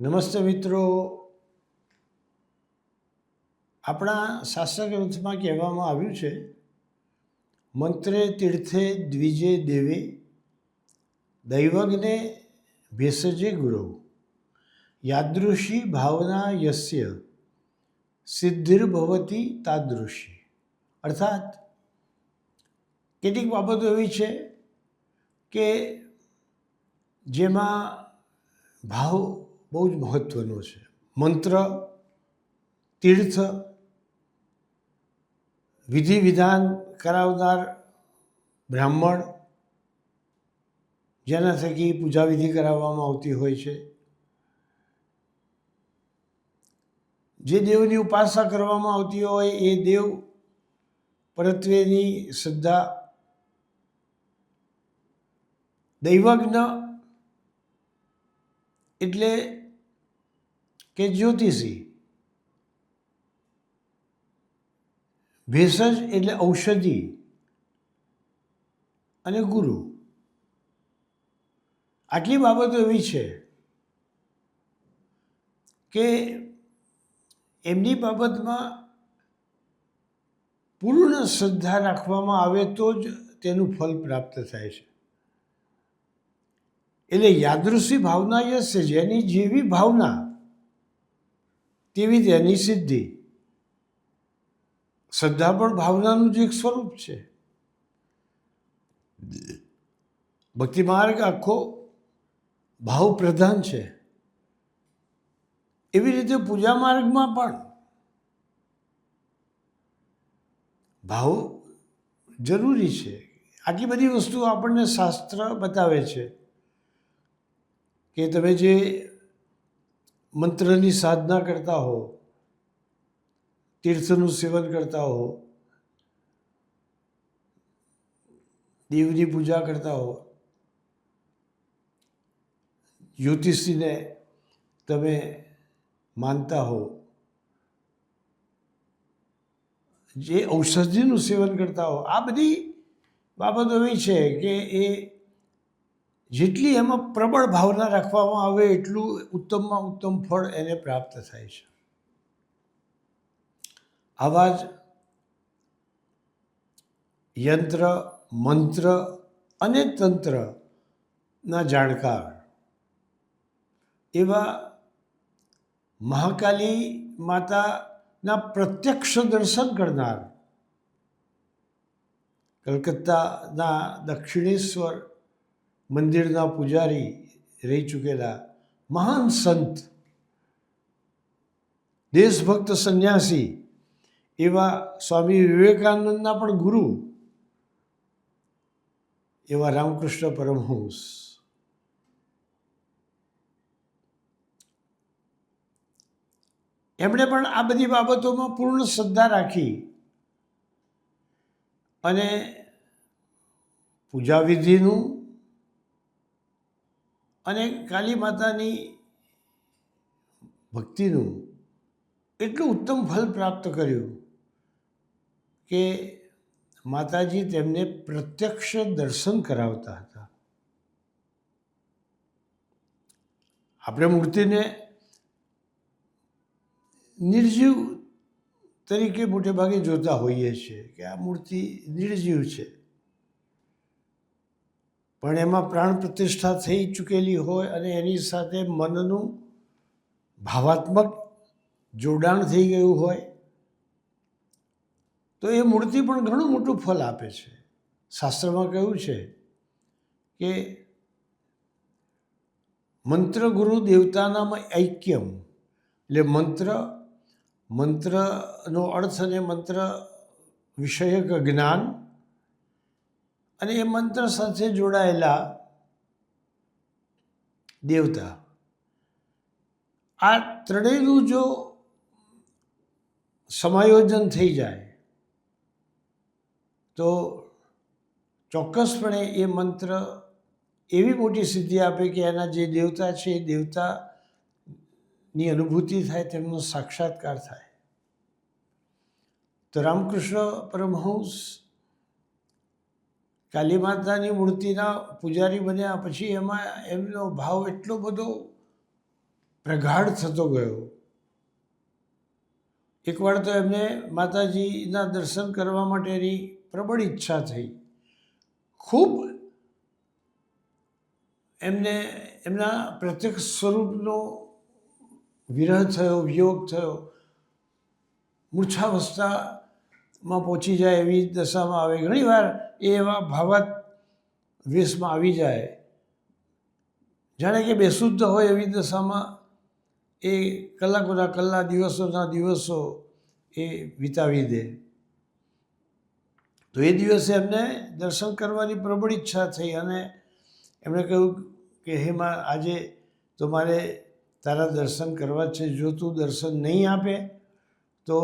નમસ્તે મિત્રો. આપણા શાસ્ત્ર ગ્રંથમાં કહેવામાં આવ્યું છે, મંત્રે તીર્થે દ્વિજે દેવે, દૈવજ્ઞે ભેષજે ગુરુ યાદૃશી ભાવના યસ્ય, સિદ્ધિર્ભવતી તાદૃશી. અર્થાત કેટલીક બાબતો એવી છે કે જેમાં ભાવ બહુ જ મહત્ત્વનો છે. મંત્ર, તીર્થ, વિધિ વિધાન કરાવનાર બ્રાહ્મણ, જેના થકી પૂજા વિધિ કરાવવામાં આવતી હોય છે. જે દેવની ઉપાસના કરવામાં આવતી હોય એ દેવ પરત્વેની શ્રદ્ધા, દૈવજ્ઞ એટલે કે જ્યોતિષી? ભેષજ એટલે ઔષધિ અને ગુરુ. આટલી બાબતો એવી છે કે એમની બાબતમાં પૂર્ણ શ્રદ્ધા રાખવામાં આવે તો જ તેનું ફલ પ્રાપ્ત થાય છે. એટલે યાદૃશી ભાવના યશ છે. જેની જેવી ભાવના તેવી તેની સિદ્ધિ. શ્રદ્ધા પણ ભાવનાનું જ એક સ્વરૂપ છે. ભક્તિ માર્ગ આખો ભાવ પ્રધાન છે. એવી રીતે પૂજા માર્ગમાં પણ ભાવ જરૂરી છે. આટલી બધી વસ્તુ આપણને શાસ્ત્ર બતાવે છે કે તમે જે મંત્રની સાધના કરતા હો, તીર્થનું સેવન કરતા હો, દેવની પૂજા કરતા હો, જ્યોતિષીને તમે માનતા હો, જે ઔષધિનું સેવન કરતા હો, આ બધી બાબતો એવી છે કે એ જેટલી એમાં પ્રબળ ભાવના રાખવામાં આવે એટલું ઉત્તમમાં ઉત્તમ ફળ એને પ્રાપ્ત થાય છે. આવા જ યંત્ર, મંત્ર અને તંત્રના જાણકાર એવા મહાકાલી માતાના પ્રત્યક્ષ દર્શન કરનાર કલકત્તાના દક્ષિણેશ્વર મંદિરના પૂજારી રહી ચૂકેલા મહાન સંત, દેશભક્ત સંન્યાસી એવા સ્વામી વિવેકાનંદના પણ ગુરુ, એવા રામકૃષ્ણ પરમહંસ. એમણે પણ આ બધી બાબતોમાં પૂર્ણ શ્રદ્ધા રાખી અને પૂજા વિધિનું અને કાલી માતાની ભક્તિનું એટલું ઉત્તમ ફલ પ્રાપ્ત કર્યું કે માતાજી તેમને પ્રત્યક્ષ દર્શન કરાવતા હતા. આપણે મૂર્તિને નિર્જીવ તરીકે મોટે ભાગે જોતા હોઈએ છીએ કે આ મૂર્તિ નિર્જીવ છે. પણ એમાં પ્રાણ પ્રતિષ્ઠા થઈ ચૂકેલી હોય અને એની સાથે મનનું ભાવાત્મક જોડાણ થઈ ગયું હોય, તો એ મૂર્તિ પણ ઘણું મોટું ફલ આપે છે. શાસ્ત્રમાં કહ્યું છે કે મંત્ર ગુરુ દેવતાનામાં ઐક્યમ, એટલે મંત્ર, મંત્રનો અર્થ અને મંત્ર વિષયક જ્ઞાન અને એ મંત્ર સાથે જોડાયેલા દેવતા. આ ત્રણેયનું જો સમાયોજન થઈ જાય, તો ચોક્કસપણે એ મંત્ર એવી મોટી સિદ્ધિ આપે કે એના જે દેવતા છે, એ દેવતાની અનુભૂતિ થાય, તેમનો સાક્ષાત્કાર થાય. તો રામકૃષ્ણ પરમહંસ કાલી માતાની મૂર્તિના પૂજારી બન્યા પછી એમાં એમનો ભાવ એટલો બધો પ્રગાઢ થતો ગયો. એકવાર તો એમને માતાજીના દર્શન કરવા માટેની પ્રબળ ઈચ્છા થઈ. ખૂબ એમને એમના પ્રત્યક્ષ સ્વરૂપનો વિરહ થયો, વિયોગ થયો. મૂર્છાવસ્થામાં પહોંચી જાય એવી દશામાં આવે. ઘણીવાર એ એવા ભાવત વેશમાં આવી જાય. જાણે કે બેશુદ્ધ હોય એવી દશામાં એ કલાકોના કલાક દિવસોના દિવસો એ વિતાવી દે. તો એ દિવસે એમને દર્શન કરવાની પ્રબળ ઈચ્છા થઈ અને એમણે કહ્યું કે, હે માં, આજે તો મારે તારા દર્શન કરવા છે. જો તું દર્શન નહીં આપે, તો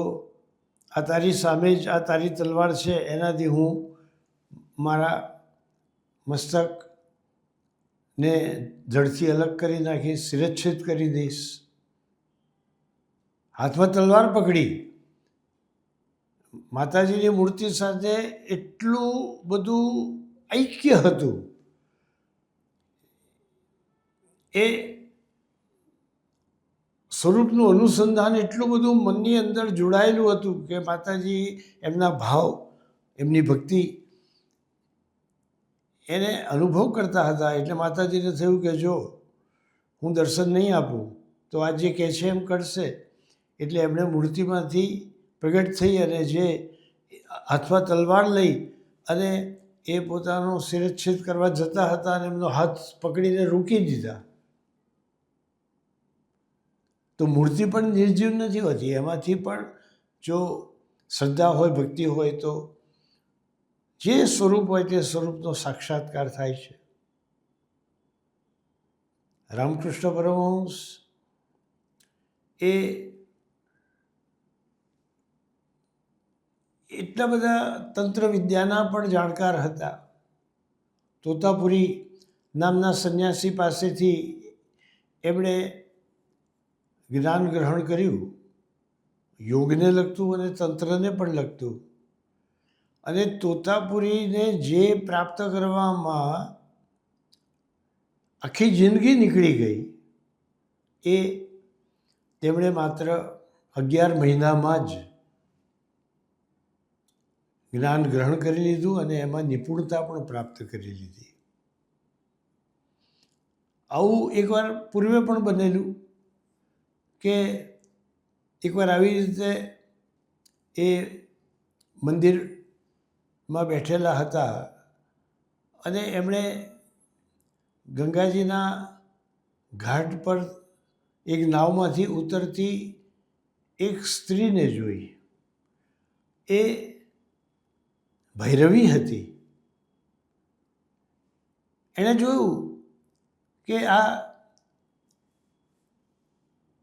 આ તારી સામે જ, આ તારી તલવાર છે. એનાથી હું મારા મસ્તકને જડથી અલગ કરી નાખીશ શિરચ્છેદ કરી દઈશ. હાથમાં તલવાર પકડી. માતાજીની મૂર્તિ સાથે એટલું બધું ઐક્ય હતું. એ સ્વરૂપનું અનુસંધાન એટલું બધું મનની અંદર જોડાયેલું હતું કે માતાજી એમના ભાવ, એમની ભક્તિ એને અનુભવ કરતા હતા, એટલે માતાજીને થયું કે જો હું દર્શન નહીં આપું, તો આ જે કહે છે એમ કરશે. એટલે એમણે મૂર્તિમાંથી પ્રગટ થઈ અને જે હાથમાં તલવાર લઈ અને એ પોતાનો શિરચ્છેદ કરવા જતા હતા અને એમનો હાથ પકડીને રોકી દીધા. તો મૂર્તિ પણ નિર્જીવ નથી હોતી. એમાંથી પણ જો શ્રદ્ધા હોય, ભક્તિ હોય, તો જે સ્વરૂપ હોય તે સ્વરૂપનો સાક્ષાત્કાર થાય છે. રામકૃષ્ણ પરમહંસ એ એટલા બધા તંત્ર વિદ્યાના પણ જાણકાર હતા. તોતાપુરી નામના સંન્યાસી પાસેથી એમણે જ્ઞાન ગ્રહણ કર્યું. યોગને લગતું અને તંત્રને પણ લગતું. અને તોતાપુરીને જે પ્રાપ્ત કરવામાં આખી જિંદગી નીકળી ગઈ, એ તેમણે માત્ર અગિયાર મહિનામાં જ જ્ઞાન ગ્રહણ કરી લીધું અને એમાં નિપુણતા પણ પ્રાપ્ત કરી લીધી. આવું એકવાર પૂર્વે પણ બનેલું કે એકવાર આવી રીતે એ મંદિરમાં બેઠેલા હતા અને એમણે ગંગાજીના ઘાટ પર એક નાવમાંથી ઉતરતી એક સ્ત્રીને જોઈ. એ ભૈરવી હતી. એણે જોયું કે આ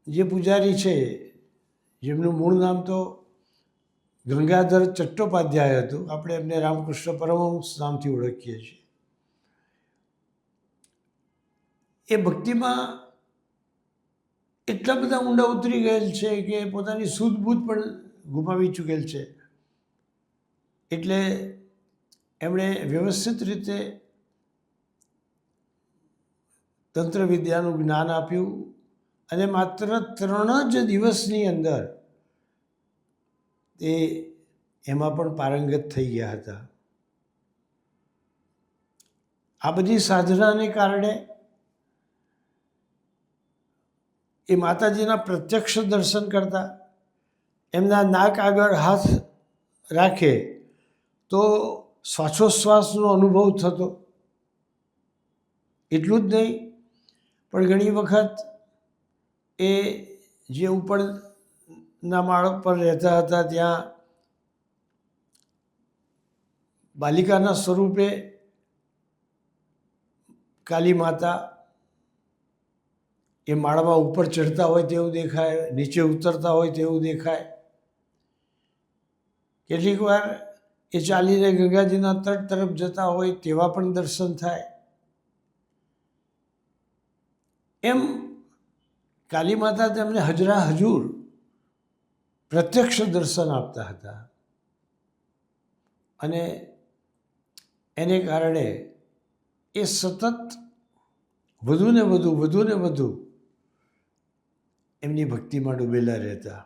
જે પૂજારી છે, જેમનું મૂળ નામ તો ગંગાધર ચટ્ટોપાધ્યાય હતું. આપણે એમને રામકૃષ્ણ પરમહંસ નામથી ઓળખીએ છીએ. એ ભક્તિમાં એટલા બધા ઊંડા ઉતરી ગયેલ છે કે પોતાની સૂઝબૂઝ પણ ગુમાવી ચૂકેલ છે. એટલે એમણે વ્યવસ્થિત રીતે તંત્ર વિદ્યાનું જ્ઞાન આપ્યું અને માત્ર ત્રણ જ દિવસની અંદર એ એમાં પણ પારંગત થઈ ગયા હતા. આ બધી સાધનાને કારણે એ માતાજીના પ્રત્યક્ષ દર્શન કરતા એમના નાક આગળ હાથ રાખે તો શ્વાસોશ્વાસનો અનુભવ થતો. એટલું જ નહીં, પણ ઘણી વખત એ જે ઉપરના માળ પર રહેતા હતા ત્યાં. બાલિકાના સ્વરૂપે કાલી માતા એ માળમાં ઉપર ચડતા હોય તેવું દેખાય, નીચે ઉતરતા હોય તેવું દેખાય. કેટલીક વાર એ ચાલીને ગંગાજીના તટ તરફ જતા હોય તેવા પણ દર્શન થાય. એમ કાલી માતા તેમને હજરા હજુર પ્રત્યક્ષ દર્શન આપતા હતા. અને એને કારણે એ સતત વધુને વધુ વધુ ને વધુ એમની ભક્તિમાં ડૂબેલા રહેતા.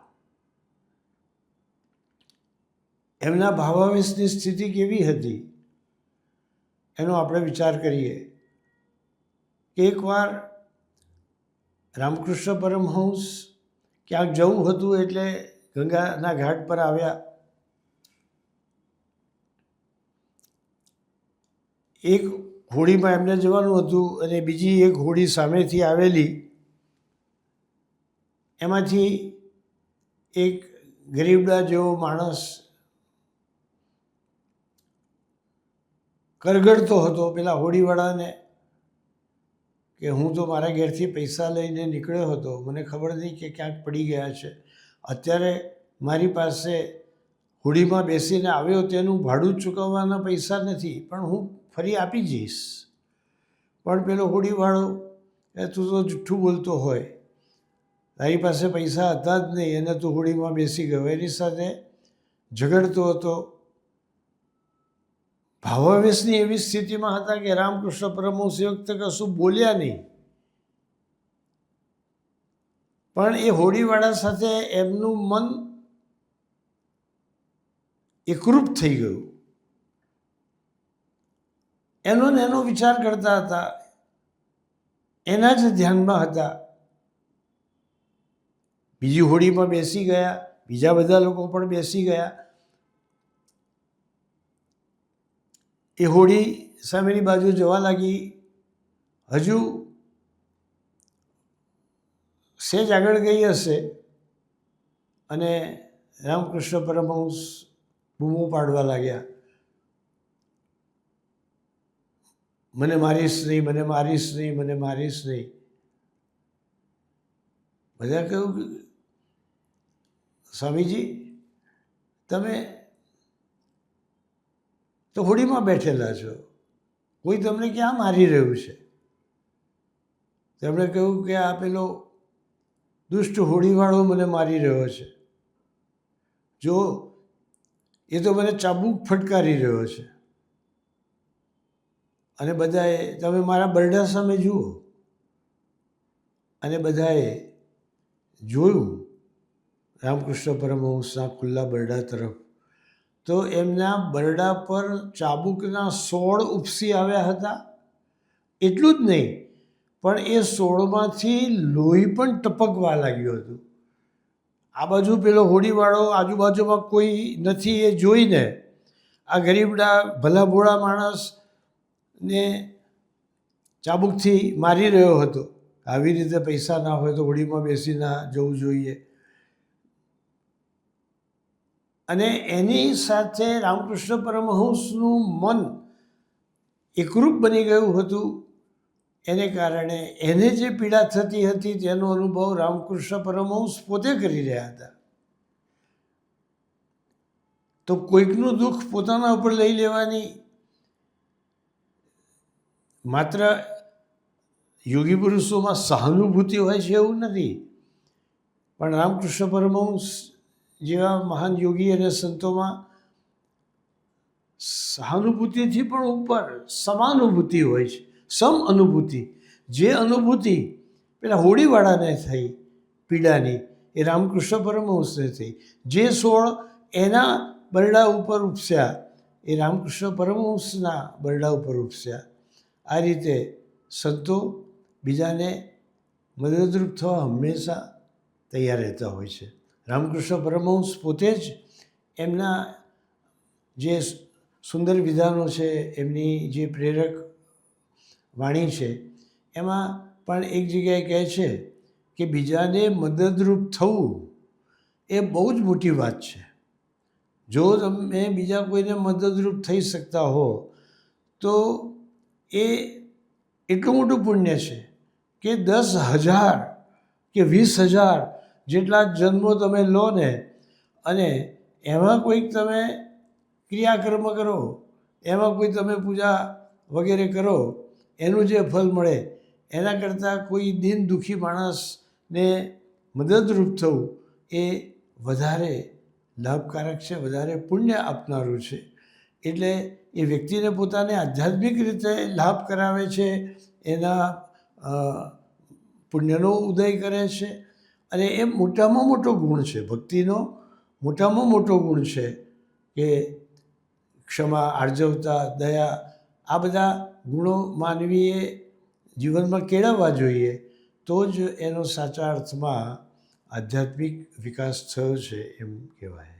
એમના ભાવાવેશની સ્થિતિ કેવી હતી? એનો આપણે વિચાર કરીએ. કે એકવાર રામકૃષ્ણ પરમહંસ ક્યાંક જવું હતું એટલે ગંગાના ઘાટ પર આવ્યા. એક હોડીમાં એમને જવાનું હતું અને બીજી એક હોડી સામેથી આવેલી. એમાંથી એક ગરીબડા જેવો માણસ કરગડતો હતો પેલા હોડીવાળાને કે હું તો મારા ઘેરથી પૈસા લઈને નીકળ્યો હતો. મને ખબર નહીં કે ક્યાંક પડી ગયા છે. અત્યારે મારી પાસે હોડીમાં બેસીને આવ્યો તેનું ભાડું ચૂકવવાના પૈસા નથી, પણ હું ફરી આપી જઈશ. પણ પેલો હોડીવાળો, એ તું તો જુઠ્ઠું બોલતો હોય, તારી પાસે પૈસા હતા જ નહીં અને તું હોડીમાં બેસી ગયો. એની સાથે ઝઘડતો હતો. ભાવાવેશની એવી સ્થિતિમાં હતા કે રામકૃષ્ણ પરમહંસ વખતે કશું બોલ્યા નહીં. પણ એ હોડીવાળા સાથે એમનું મન એકરૂપ થઈ ગયું. એનો ને એનો વિચાર કરતા હતા. એના જ ધ્યાનમાં હતા. બીજી હોળીમાં બેસી ગયા. બીજા બધા લોકો પણ બેસી ગયા. એ હોડી સામેની બાજુ જવા લાગી. હજુ સેજ આગળ ગઈ હશે અને રામકૃષ્ણ પરમહંસ બૂમો પાડવા લાગ્યા. મને મારીશ નહીં, મને મારીશ નહીં, મને મારીશ નહીં. બધા કહ્યું સ્વામીજી, તમે તો હોડીમાં બેઠેલા છો. કોઈ તમને ક્યાં મારી રહ્યું છે? તેમણે કહ્યું કે, આ પેલો દુષ્ટ હોડીવાળો મને મારી રહ્યો છે. જો એ તો મને ચાબુક ફટકારી રહ્યો છે. અને બધાએ, તમે મારા બરડા સામે જુઓ. અને બધાએ જોયું, રામકૃષ્ણ પરમહંસના ખુલ્લા બરડા તરફ. તો એમના બરડા પર ચાબુકના સોળ ઉપસી આવ્યા હતા. એટલું જ નહીં પણ એ સોળમાંથી લોહી પણ ટપકવા લાગ્યું હતું. આ બાજુ પેલો હોડીવાળો આજુબાજુમાં કોઈ નથી એ જોઈને આ ગરીબડા ભલાભોળા માણસને ચાબુકથી મારી રહ્યો હતો. આવી રીતે પૈસા ના હોય તો હોડીમાં બેસી ના જવું જોઈએ. અને એની સાથે રામકૃષ્ણ પરમહંસનું મન એકરૂપ બની ગયું હતું. એને કારણે એને જે પીડા થતી હતી તેનો અનુભવ રામકૃષ્ણ પરમહંસ પોતે કરી રહ્યા હતા. તો કોઈકનું દુઃખ પોતાના ઉપર લઈ લેવાની માત્ર યોગી પુરુષોમાં સહાનુભૂતિ હોય છે એવું નથી. પણ રામકૃષ્ણ પરમહંસ જેવા મહાન યોગી અને સંતોમાં સહાનુભૂતિથી પણ ઉપર સમાનુભૂતિ હોય છે. સમ અનુભૂતિ. જે અનુભૂતિ પેલા હોળીવાળાને થઈ, પીડાની, એ રામકૃષ્ણ પરમહંસને થઈ. જે સોળ એના બરડા ઉપર ઉપસ્યા, એ રામકૃષ્ણ પરમહંસના બરડા ઉપર ઉપસ્યા. આ રીતે સંતો બીજાને મદદરૂપ થવા હંમેશા તૈયાર રહેતા હોય છે. રામકૃષ્ણ પરમહંસ પોતે જ એમના જે સુંદર વિધાનો છે, એમની જે પ્રેરક વાણી છે. એમાં પણ એક જગ્યાએ કહે છે કે બીજાને મદદરૂપ થવું એ બહુ જ મોટી વાત છે. જો તમે બીજા કોઈને મદદરૂપ થઈ શકતા હો, તો એ એટલું મોટું પુણ્ય છે કે દસ હજાર કે વીસ હજાર જેટલા જન્મો તમે લો ને, અને એમાં કોઈક તમે ક્રિયાકર્મ કરો, એમાં કોઈ તમે પૂજા વગેરે કરો એનું જે ફલ મળે, એના કરતાં કોઈ દિન દુઃખી માણસને મદદરૂપ થવું એ વધારે લાભકારક છે, વધારે પુણ્ય આપનારું છે. એટલે એ વ્યક્તિને પોતાને આધ્યાત્મિક રીતે લાભ કરાવે છે, એના પુણ્યનો ઉદય કરે છે અને એ મોટામાં મોટો ગુણ છે, ભક્તિનો મોટામાં મોટો ગુણ છે કે ક્ષમા, આર્જવતા, દયા, આ બધા ગુણો માનવીએ જીવનમાં કેળવવા જોઈએ, તો જ એનો સાચા અર્થમાં આધ્યાત્મિક વિકાસ થયો છે એમ કહેવાય.